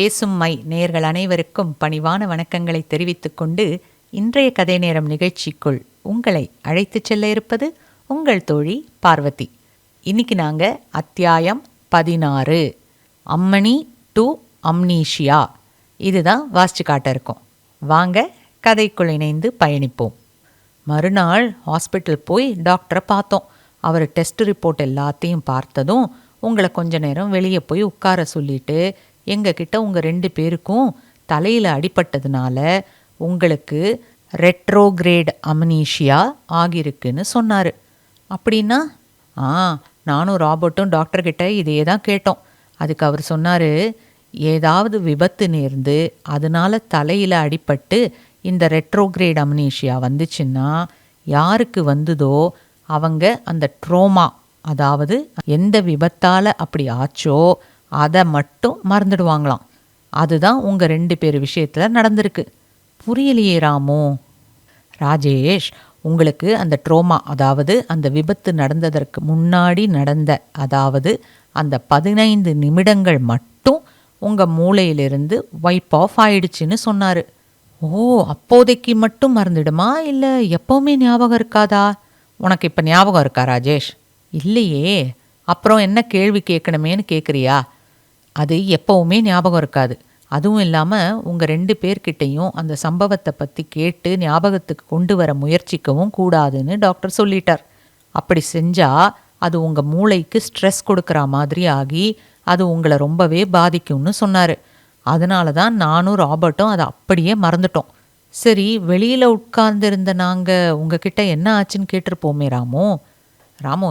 பேசும் மை நேர்கள் அனைவருக்கும் பணிவான வணக்கங்களை தெரிவித்துக் கொண்டு இன்றைய கதை நேரம் நிகழ்ச்சிக்குள் உங்களை அழைத்துச் செல்ல இருப்பது உங்கள் தோழி பார்வதி. இன்னைக்கு நாங்க அத்தியாயம் பதினாறு அம்மணி டு அம்னீஷியா. இதுதான் வாசிச்சு காட்ட இருக்கோம். வாங்க கதைக்குள் இணைந்து பயணிப்போம். மறுநாள் ஹாஸ்பிட்டல் போய் டாக்டரை பார்த்தோம். அவர் டெஸ்ட் ரிப்போர்ட் எல்லாத்தையும் பார்த்ததும் உங்களை கொஞ்ச நேரம் வெளியே போய் உட்கார சொல்லிட்டு எங்ககிட்ட உங்கள் ரெண்டு பேருக்கும் தலையில் அடிபட்டதுனால உங்களுக்கு ரெட்ரோகிரேட் அமனீஷியா ஆகியிருக்குன்னு சொன்னார். அப்படின்னா ஆ நானும் ராபர்ட்டும் டாக்டர்கிட்ட இதே தான் கேட்டோம். அதுக்கு அவர் சொன்னார் ஏதாவது விபத்து நேர்ந்து அதனால தலையில் அடிபட்டு இந்த ரெட்ரோகிரேட் அம்னீஷியா வந்துச்சுன்னா யாருக்கு வந்ததோ அவங்க அந்த ட்ரோமா அதாவது எந்த விபத்தால் அப்படி ஆச்சோ அதை மட்டும் மறந்துடுவாங்களாம். அதுதான் உங்கள் ரெண்டு பேர் விஷயத்தில் நடந்திருக்கு. புரியலையே ராமு. ராஜேஷ் உங்களுக்கு அந்த ட்ரோமா அதாவது அந்த விபத்து நடந்ததற்கு முன்னாடி நடந்த அதாவது அந்த பதினைந்து நிமிடங்கள் மட்டும் உங்கள் மூளையிலிருந்து வைப் ஆஃப் ஆயிடுச்சுன்னு சொன்னார். ஓ அப்போதைக்கு மட்டும் மறந்துடுமா? இல்லை எப்போவுமே ஞாபகம் இருக்காதா? உனக்கு இப்போ ஞாபகம் இருக்கா ராஜேஷ்? இல்லையே. அப்புறம் என்ன கேள்வி கேட்கணுமேனு கேட்குறியா அது எப்போவுமே ஞாபகம் இருக்காது. அதுவும் இல்லாமல் உங்கள் ரெண்டு பேர்கிட்டையும் அந்த சம்பவத்தை பற்றி கேட்டு ஞாபகத்துக்கு கொண்டு வர முயற்சிக்கவும் கூடாதுன்னு டாக்டர் சொல்லிட்டார். அப்படி செஞ்சால் அது உங்கள் மூளைக்கு ஸ்ட்ரெஸ் கொடுக்குற மாதிரி ஆகி அது உங்களை ரொம்பவே பாதிக்கும்னு சொன்னார். அதனால தான் நானும் ராபர்ட்டும் அதை அப்படியே மறந்துட்டோம். சரி வெளியில் உட்கார்ந்துருந்த நாங்கள் உங்ககிட்ட என்ன ஆச்சுன்னு கேட்டிருப்போமே ராமு? ராமு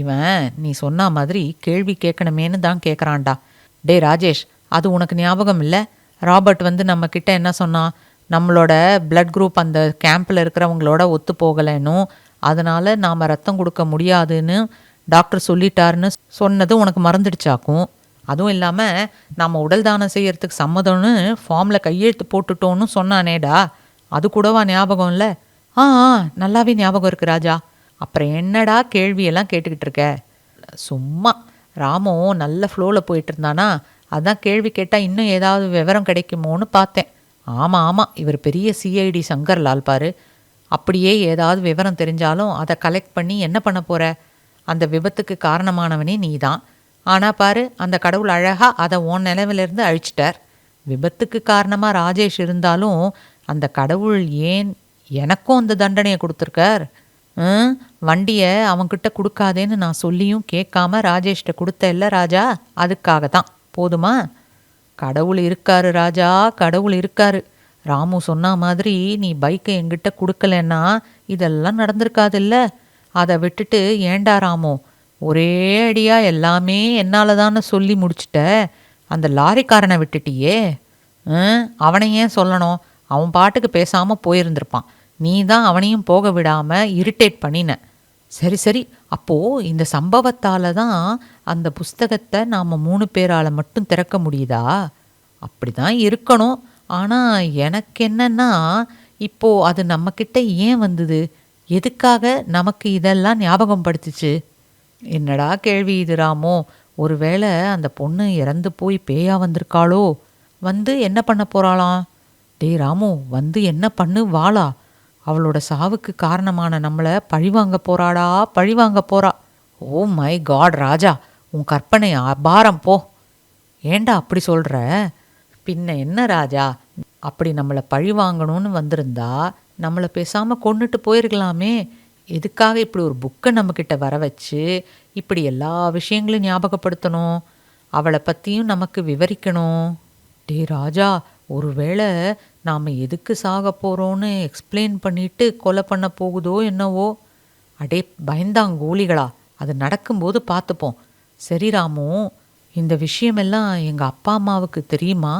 இவன் நீ சொன்ன மாதிரி கேள்வி கேட்கணுமேனு தான் கேட்குறான்டா டே ராஜேஷ் அது உனக்கு ஞாபகம் இல்லை? ராபர்ட் வந்து நம்ம கிட்ட என்ன சொன்னான் நம்மளோட பிளட் குரூப் அந்த கேம்பில் இருக்கிறவங்களோட ஒத்து போகலைன்னும் அதனால் நாம் ரத்தம் கொடுக்க முடியாதுன்னு டாக்டர் சொல்லிட்டாருன்னு சொன்னது உனக்கு மறந்துடுச்சாக்கும்? அதுவும் இல்லாமல் நாம் உடல் தானம் செய்யறதுக்கு சம்மதம்னு ஃபார்மில் கையெழுத்து போட்டுட்டோன்னு சொன்னானேடா. அது கூடவா ஞாபகம் இல்லை? ஆ ஆ நல்லாவே ஞாபகம் இருக்கு ராஜா. அப்புறம் என்னடா கேள்வியெல்லாம் கேட்டுக்கிட்டு இருக்க? சும்மா ராமும் நல்ல ஃப்ளோவில் போயிட்டு இருந்தானா அதான் கேள்வி கேட்டால் இன்னும் ஏதாவது விவரம் கிடைக்குமோன்னு பார்த்தேன். ஆமாம் ஆமாம் இவர் பெரிய சிஐடி சங்கர் லால் பாரு. அப்படியே ஏதாவது விவரம் தெரிஞ்சாலும் அதை கலெக்ட் பண்ணி என்ன பண்ண போற? அந்த விபத்துக்கு காரணமானவனே நீ தான் ஆனால் பாரு அந்த கடவுள் அழகாக அதை உன் நிலவிலிருந்து அழிச்சிட்டார். விபத்துக்கு காரணமாக ராஜேஷ் இருந்தாலும் அந்த கடவுள் ஏன் எனக்கும் அந்த தண்டனையை கொடுத்துருக்கார்? வண்டியை அவன்கிட்ட கொடுக்காதேன்னு நான் சொல்லியும் கேட்காம ராஜேஷ்கிட்ட கொடுத்த இல்லை ராஜா அதுக்காக தான் போதுமா? கடவுள் இருக்காரு ராஜா கடவுள் இருக்காரு. ராமு சொன்ன மாதிரி நீ பைக்கை என்கிட்ட கொடுக்கலன்னா இதெல்லாம் நடந்திருக்காதுல்ல அதை விட்டுட்டு ஏண்டா ராமு ஒரே அடியா எல்லாமே என்னால் தானே சொல்லி முடிச்சிட்ட? அந்த லாரிக்காரனை விட்டுட்டியே? அவனை ஏன் சொல்லணும்? அவன் பாட்டுக்கு பேசாமல் போயிருந்திருப்பான். நீ தான் அவனையும் போக விடாமல் இரிட்டேட் பண்ணின. சரி சரி. அப்போது இந்த சம்பவத்தால் தான் அந்த புஸ்தகத்தை நாம் மூணு பேரால் மட்டும் திறக்க முடியுதா? அப்படிதான் இருக்கணும். ஆனால் எனக்கு என்னன்னா இப்போது அது நம்மக்கிட்ட ஏன் வந்தது? எதுக்காக நமக்கு இதெல்லாம் ஞாபகம் படுத்துச்சு? என்னடா கேள்வி இது ராமோ. ஒருவேளை அந்த பொண்ணு இறந்து போய் பேயா வந்திருக்காளோ? வந்து என்ன பண்ண போகிறாளாம் டே ராமு வந்து என்ன பண்ணு? வாளா? அவளோட சாவுக்கு காரணமான நம்மளை பழிவாங்க போறாடா பழிவாங்க போறா. ஓ மை காட் ராஜா உன் கற்பனை அபாரம் போ. ஏண்டா அப்படி சொல்ற? பின்ன என்ன ராஜா? அப்படி நம்மளை பழி வாங்கணும்னு வந்திருந்தா நம்மளை பேசாம கொண்டுட்டு போயிருக்கலாமே. எதுக்காக இப்படி ஒரு புக்கை நம்மக்கிட்ட வர வச்சு இப்படி எல்லா விஷயங்களையும் ஞாபகப்படுத்தணும்? அவளை பற்றியும் நமக்கு விவரிக்கணும். டே ராஜா ஒருவேளை நாம் எதுக்கு சாக போகிறோன்னு எக்ஸ்பிளைன் பண்ணிட்டு கொலை பண்ண போகுதோ என்னவோ? அடே பயந்தாங்கோலிகளா அது நடக்கும்போது பார்த்துப்போம். சரி ராமு இந்த விஷயமெல்லாம் எங்கள் அப்பா அம்மாவுக்கு தெரியுமா?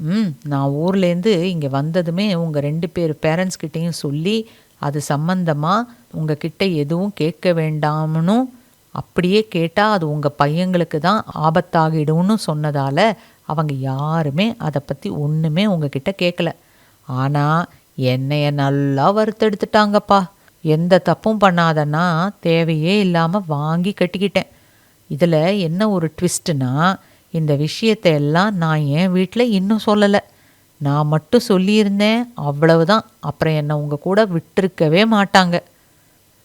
ம் நான் ஊர்லேருந்து இங்கே வந்ததுமே உங்கள் ரெண்டு பேர் பேரண்ட்ஸ் கிட்டேயும் சொல்லி அது சம்மந்தமாக உங்ககிட்ட எதுவும் கேட்க வேண்டாம்னும் அப்படியே கேட்டால் அது உங்கள் பையங்களுக்கு தான் ஆபத்தாகிடும்னு சொன்னதால் அவங்க யாருமே அதை பற்றி ஒன்றுமே உங்ககிட்ட கேட்கல ஆனால் என்னைய நல்லா வறுத்தெடுத்துட்டாங்கப்பா. எந்த தப்பும் பண்ணாதன்னா தேவையே இல்லாமல் வாங்கி கட்டிக்கிட்டேன். இதில் என்ன ஒரு ட்விஸ்ட்டுனா இந்த விஷயத்தை எல்லாம் நான் என் வீட்டில் இன்னும் சொல்லலை. நான் மட்டும் சொல்லியிருந்தேன் அவ்வளவுதான். அப்புறம் என்னை உங்கள் கூட விட்டிருக்கவே மாட்டாங்க.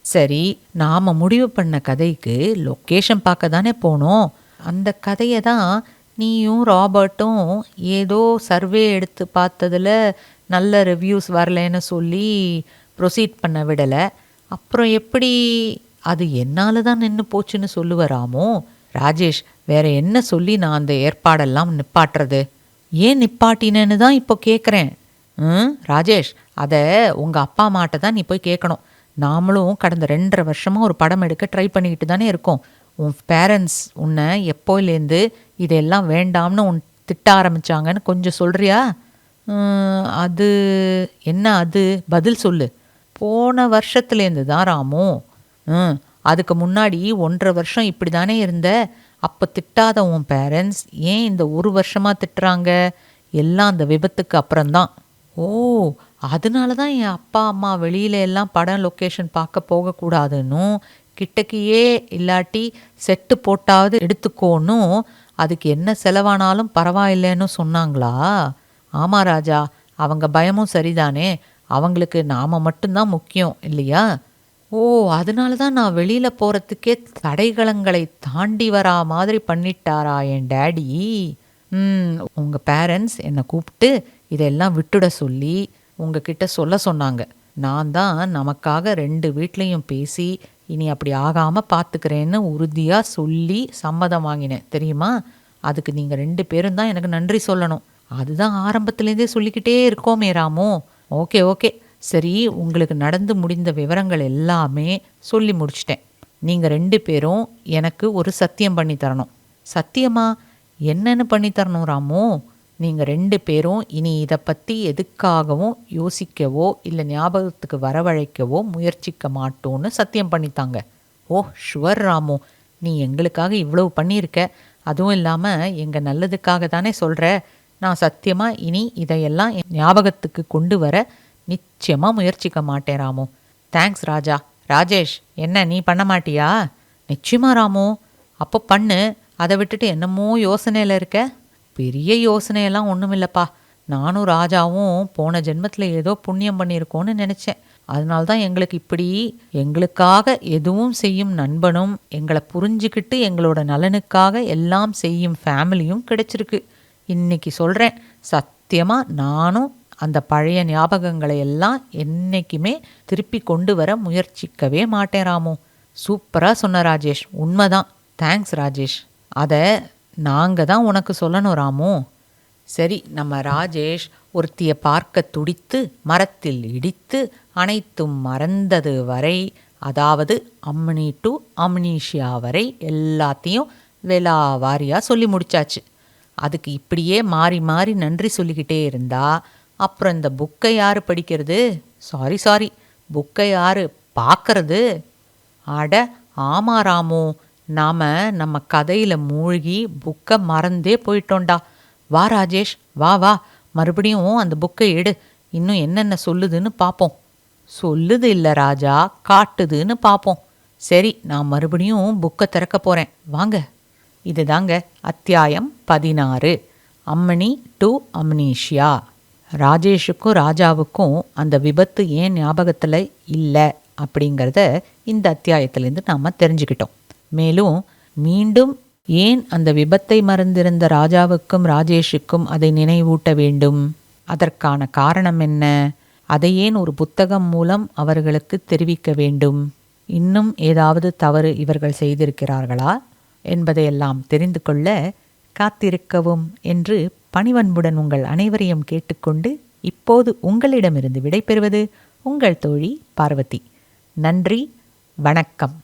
சரி நாம் முடிவு பண்ண கதைக்கு லொக்கேஷன் பார்க்க தானே போனோம். அந்த கதையை தான் நீயும் ராபர்ட்டும் ஏதோ சர்வே எடுத்து பார்த்ததில் நல்ல ரிவ்யூஸ் வரலைன்னு சொல்லி ப்ரொசீட் பண்ண விடலை. அப்புறம் எப்படி அது என்னால் தான் நின்று போச்சுன்னு சொல்லுவராமோ? ராஜேஷ் வேற என்ன சொல்லி நான் அந்த ஏற்பாடெல்லாம் நிப்பாட்டுறது? ஏன் நிப்பாட்டினேன்னு தான் இப்போ கேட்குறேன் ம் ராஜேஷ் அதை உங்கள் அப்பா அம்மாட்ட தான் நீ போய் கேட்கணும் நாமளும் கடந்த ரெண்டரை வருஷமாக ஒரு படம் எடுக்க ட்ரை பண்ணிக்கிட்டு தானே இருக்கோம். உன் பேரண்ட்ஸ் உன்னை எப்போலேருந்து இதெல்லாம் வேண்டாம்னு உன் திட்ட ஆரம்பிச்சாங்கன்னு கொஞ்சம் சொல்கிறியா அது என்ன அது? பதில் சொல்லு. போன வருஷத்துலேருந்து தான் ராமு. ம் அதுக்கு முன்னாடி ஒன்றரை வருஷம் இப்படி தானே இருந்த? அப்போ திட்டாத உன் பேரண்ட்ஸ் ஏன் இந்த ஒரு வருஷமாக திட்டுறாங்க? எல்லாம் அந்த விபத்துக்கு அப்புறம்தான். ஓ அதனால தான் என் அப்பா அம்மா வெளியில எல்லாம் படம் லொக்கேஷன் பார்க்க போகக்கூடாதுன்னும் கிட்டக்கியே இல்லாட்டி செட்டு போட்டாவது எடுத்துக்கோன்னும் அதுக்கு என்ன செலவானாலும் பரவாயில்லைன்னு சொன்னாங்களா? ஆமா ராஜா அவங்க பயமும் சரிதானே. அவங்களுக்கு நாம மட்டும்தான் முக்கியம் இல்லையா? ஓ அதனால தான் நான் வெளியில் போகிறதுக்கே தடைகளங்களை தாண்டி வரா மாதிரி பண்ணிட்டாரா என் டேடி? ம் உங்கள் பேரண்ட்ஸ் என்னை கூப்பிட்டு இதெல்லாம் விட்டுட சொல்லி உங்ககிட்ட சொல்ல சொன்னாங்க. நான் தான் நமக்காக ரெண்டு வீட்லேயும் பேசி இனி அப்படி ஆகாமல் பார்த்துக்கிறேன்னு உறுதியாக சொல்லி சம்மதம் வாங்கினேன். தெரியுமா? அதுக்கு நீங்கள் ரெண்டு பேரும் தான் எனக்கு நன்றி சொல்லணும். அதுதான் ஆரம்பத்துலேருந்தே சொல்லிக்கிட்டே இருக்கோமே ராமோ. Okay okay. சரி உங்களுக்கு நடந்து முடிந்த விவரங்கள் எல்லாமே சொல்லி முடிச்சிட்டேன். நீங்கள் ரெண்டு பேரும் எனக்கு ஒரு சத்தியம் பண்ணி தரணும். சத்தியமா? என்னன்னு பண்ணி தரணும் ராமோ? நீங்கள் ரெண்டு பேரும் இனி இதை பற்றி எதுக்காகவும் யோசிக்கவோ இல்லை ஞாபகத்துக்கு வரவழைக்கவோ முயற்சிக்க மாட்டோன்னு சத்தியம் பண்ணித்தாங்க. ஓ ஷுவர் ராமு நீ எங்களுக்காக இவ்வளவு பண்ணியிருக்க. அதுவும் இல்லாமல் எங்கள் நல்லதுக்காக தானே சொல்கிற நான் சத்தியமாக இனி இதையெல்லாம் ஞாபகத்துக்கு கொண்டு வர நிச்சயமாக முயற்சிக்க மாட்டேன் ராமு. தேங்க்ஸ் ராஜா. ராஜேஷ் என்ன நீ பண்ண மாட்டியா? நிச்சயமா ராமு. அப்போ பண்ணு. அதை விட்டுட்டு என்னமோ யோசனையில் இருக்க. பெரிய யோசனையெல்லாம் ஒன்றும் இல்லைப்பா நானும் ராஜாவும் போன ஜென்மத்தில் ஏதோ புண்ணியம் பண்ணியிருக்கோன்னு நினச்சேன். அதனால தான் எங்களுக்கு இப்படி எங்களுக்காக எதுவும் செய்யும் நண்பனும் எங்களை புரிஞ்சுக்கிட்டு எங்களோட நலனுக்காக எல்லாம் செய்யும் ஃபேமிலியும் கிடைச்சிருக்கு. இன்னைக்கு சொல்கிறேன் சத்தியமாக நானும் அந்த பழைய ஞாபகங்களை எல்லாம் என்றைக்குமே திருப்பி கொண்டு வர முயற்சிக்கவே மாட்டேன் ராமு. சூப்பராக சொன்ன ராஜேஷ். உண்மைதான். தேங்க்ஸ் ராஜேஷ். அதை நாங்கள் தான் உனக்கு சொல்லணும் ராமு. சரி நம்ம ராஜேஷ் ஒருத்தியை பார்க்க துடித்து மரத்தில் இடித்து அனைத்தும் மறந்தது வரை அதாவது அம்னி டு அம்னீஷியா வரை எல்லாத்தையும் வெலா வாரியாக சொல்லி முடிச்சாச்சு. அதுக்கு இப்படியே மாறி மாறி நன்றி சொல்லிக்கிட்டே இருந்தா அப்புறம் இந்த புக்கை யார் படிக்கிறது? சாரி சாரி புக்கை யார் பார்க்கறது? அட ஆமா ராமு. நாம் நம்ம கதையில் மூழ்கி புக்கை மறந்தே போயிட்டோண்டா வா ராஜேஷ். வா வா. மறுபடியும் அந்த புக்கை எடு. இன்னும் என்னென்ன சொல்லுதுன்னு பார்ப்போம் சொல்லுது இல்லை ராஜா. காட்டுதுன்னு பார்ப்போம் சரி நான் மறுபடியும் புக்கை திறக்க போகிறேன் வாங்க. இதுதாங்க அத்தியாயம் பதினாறு. அம்மணி டு அம்னீஷியா. ராஜேஷுக்கும் ராஜாவுக்கும் அந்த விபத்து ஏன் ஞாபகத்தில் இல்லை அப்படிங்கிறத இந்த அத்தியாயத்திலேருந்து நாம் தெரிஞ்சுக்கிட்டோம். மேலும் மீண்டும் ஏன் அந்த விபத்தை மறந்திருந்த ராஜாவுக்கும் ராஜேஷுக்கும் அதை நினைவூட்ட வேண்டும்? அதற்கான காரணம் என்ன? அதை ஏன் ஒரு புத்தகம் மூலம் அவர்களுக்கு தெரிவிக்க வேண்டும்? இன்னும் ஏதாவது தவறு இவர்கள் செய்திருக்கிறார்களா? என்பதையெல்லாம் தெரிந்து கொள்ள காத்திருக்கவும் என்று பணிவன்புடன் உங்கள் அனைவரையும் கேட்டுக்கொண்டு இப்போது உங்களிடமிருந்து விடைபெறுவது உங்கள் தோழி பார்வதி. நன்றி வணக்கம்.